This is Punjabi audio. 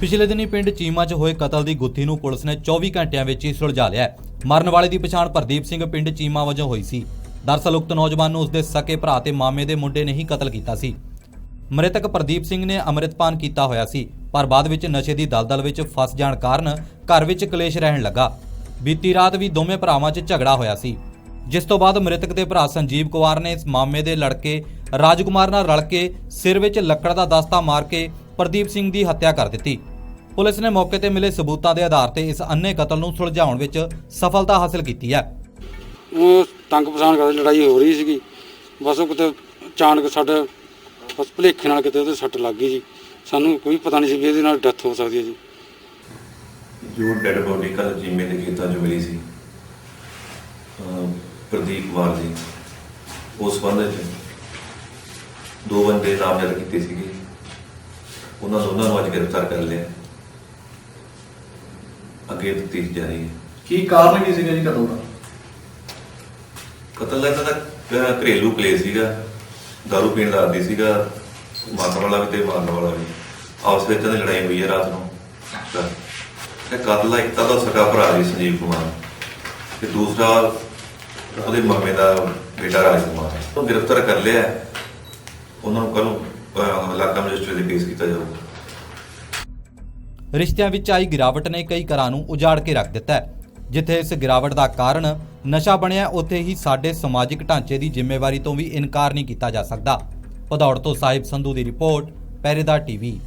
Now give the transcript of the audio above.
ਪਿਛਲੇ ਦਿਨੀ ਪਿੰਡ ਚੀਮਾ 'ਚ ਹੋਏ ਕਤਲ ਦੀ ਗੁੱਥੀ ਨੂੰ ਪੁਲਿਸ ਨੇ 24 ਘੰਟਿਆਂ ਵਿੱਚ ਹੀ ਸੁਲਝਾ ਲਿਆ ਹੈ। ਮਰਨ ਵਾਲੇ ਦੀ ਪਛਾਣ ਪ੍ਰਦੀਪ ਸਿੰਘ ਪਿੰਡ ਚੀਮਾ ਵਜੋਂ ਹੋਈ ਸੀ। ਦਰਸਲ ਉਕਤ ਨੌਜਵਾਨ ਨੂੰ ਉਸਦੇ ਸਕੇ ਭਰਾ ਤੇ ਮਾਮੇ ਦੇ ਮੁੰਡੇ ਨੇ ਹੀ ਕਤਲ ਕੀਤਾ ਸੀ। ਮ੍ਰਿਤਕ ਪ੍ਰਦੀਪ ਸਿੰਘ ਨੇ ਅੰਮ੍ਰਿਤਪਾਨ ਕੀਤਾ ਹੋਇਆ ਸੀ, ਪਰ ਬਾਅਦ ਵਿੱਚ ਨਸ਼ੇ ਦੀ ਦਲਦਲ ਵਿੱਚ ਫਸ ਜਾਣ ਕਾਰਨ ਘਰ ਵਿੱਚ ਕਲੇਸ਼ ਰਹਿਣ ਲੱਗਾ। ਬੀਤੀ ਰਾਤ ਵੀ ਦੋਵੇਂ ਭਰਾਵਾਂ 'ਚ ਝਗੜਾ ਹੋਇਆ ਸੀ। ਜਿਸ ਤੋਂ ਬਾਅਦ ਮ੍ਰਿਤਕ ਦੇ ਭਰਾ ਸੰਜੀਵ ਕੁਮਾਰ ਨੇ ਇਸ ਮਾਮੇ ਦੇ ਲੜਕੇ ਰਾਜਕੁਮਾਰ ਨਾਲ ਰਲ ਕੇ ਸਿਰ ਵਿੱਚ ਲੱਕੜ ਦਾ ਦਸਤਾ ਮਾਰ ਕੇ ਪ੍ਰਦੀਪ ਸਿੰਘ ਦੀ ਹੱਤਿਆ ਕਰ ਦਿੱਤੀ। ਪੁਲਿਸ ਨੇ ਮੌਕੇ ਤੇ ਮਿਲੇ ਸਬੂਤਾਂ ਦੇ ਆਧਾਰ ਤੇ ਇਸ ਅੰਨੇ ਕਤਲ ਨੂੰ ਸੁਲਝਾਉਣ ਵਿੱਚ ਸਫਲਤਾ ਹਾਸਲ ਕੀਤੀ ਹੈ। ਉਹ ਤੰਗ ਪਛਾਣ ਕਰਦੇ ਲੜਾਈ ਹੋ ਰਹੀ ਸੀਗੀ। ਬਸ ਉਹ ਕਿਤੇ ਅਚਾਨਕ ਸਾਡੇ ਬਸ ਭੁਲੇਖੇ ਨਾਲ ਕਿਤੇ ਉਹਦੇ ਸੱਟ ਲੱਗ ਗਈ ਜੀ। ਸਾਨੂੰ ਕੋਈ ਪਤਾ ਨਹੀਂ ਸੀ ਵੀ ਇਹਦੇ ਨਾਲ ਡੈਥ ਹੋ ਸਕਦੀ ਹੈ ਜੀ। ਜੋ ਡੈਡ ਬੋਡੀ ਕੱਲ ਜੀਮੇ ਦੇ ਖੇਤਾਂ 'ਚ ਮਿਲੀ ਸੀ ਅਹ ਪ੍ਰਦੀਪ ਕੁਮਾਰ ਦੀ ਉਸ ਸੰਬੰਧ ਵਿੱਚ ਦੋ ਬੰਦੇ ਨਾਮਜ਼ਦ ਕੀਤੇ ਸੀਗੇ। ਉਹਨਾਂ ਦੋਨਾਂ ਨੂੰ ਅੱਜ ਗ੍ਰਿਫਤਾਰ ਕਰ ਲਿਆ। ਅੱਗੇ ਤਫਤੀਸ਼ ਜਾਰੀ ਹੈ। ਕੀ ਕਾਰਨ ਕੀ ਸੀਗਾ ਜੀ ਕਤਲ ਦਾ? ਕਤਲ ਦਾ ਇਹਨਾਂ ਦਾ ਅਹ ਘਰੇਲੂ ਕਲੇਸ਼ ਸੀਗਾ ਦਾਰੂ ਪੀਣ ਦਾ ਆਦੀ ਸੀਗਾ ਮਾਰਨ ਵਾਲਾ ਵੀ ਤੇ ਮਾਰਨ ਵਾਲਾ ਵੀ। ਆਪਸ ਵਿੱਚ ਇਹਨਾਂ ਦੀ ਲੜਾਈ ਹੋਈ ਹੈ ਰਾਤ ਨੂੰ। ਤਾਂ ਇਹ ਕਤਲ ਦਾ ਇੱਕ ਤਾਂ ਉਹਦਾ ਸਕਾ ਭਰਾ ਜੀ ਸੰਜੀਵ ਕੁਮਾਰ। ਤੇ ਦੂਸਰਾ ਉਹਦੇ ਮਾਮੇ ਦਾ ਬੇਟਾ ਰਾਜ ਕੁਮਾਰ। ਉਹ ਗ੍ਰਿਫਤਾਰ ਕਰ ਲਿਆ ਹੈ। ਉਹਨਾਂ ਨੂੰ ਕੱਲ ਇਲਾਕਾ ਮੈਜਿਸਟਰੇਟ ਦੇ ਕੇਸ ਕੀਤਾ ਜਾਊਗਾ। ਰਿਸ਼ਤਿਆਂ ਵਿੱਚ ਆਈ ਗਿਰਾਵਟ ਨੇ ਕਈ ਘਰਾਂ ਨੂੰ ਉਜਾੜ ਕੇ ਰੱਖ ਦਿੱਤਾ ਹੈ, ਜਿੱਥੇ ਇਸ ਗਿਰਾਵਟ ਦਾ ਕਾਰਨ ਨਸ਼ਾ ਬਣਿਆ, ਉੱਥੇ ਹੀ ਸਾਡੇ ਸਮਾਜਿਕ ਢਾਂਚੇ ਦੀ ਜ਼ਿੰਮੇਵਾਰੀ ਤੋਂ ਵੀ ਇਨਕਾਰ ਨਹੀਂ ਕੀਤਾ ਜਾ ਸਕਦਾ। ਭਦੌੜ ਤੋਂ ਸਾਹਿਬ ਸੰਧੂ ਦੀ ਰਿਪੋਰਟ ਪਹਿਰੇਦਾਰ ਟੀਵੀ।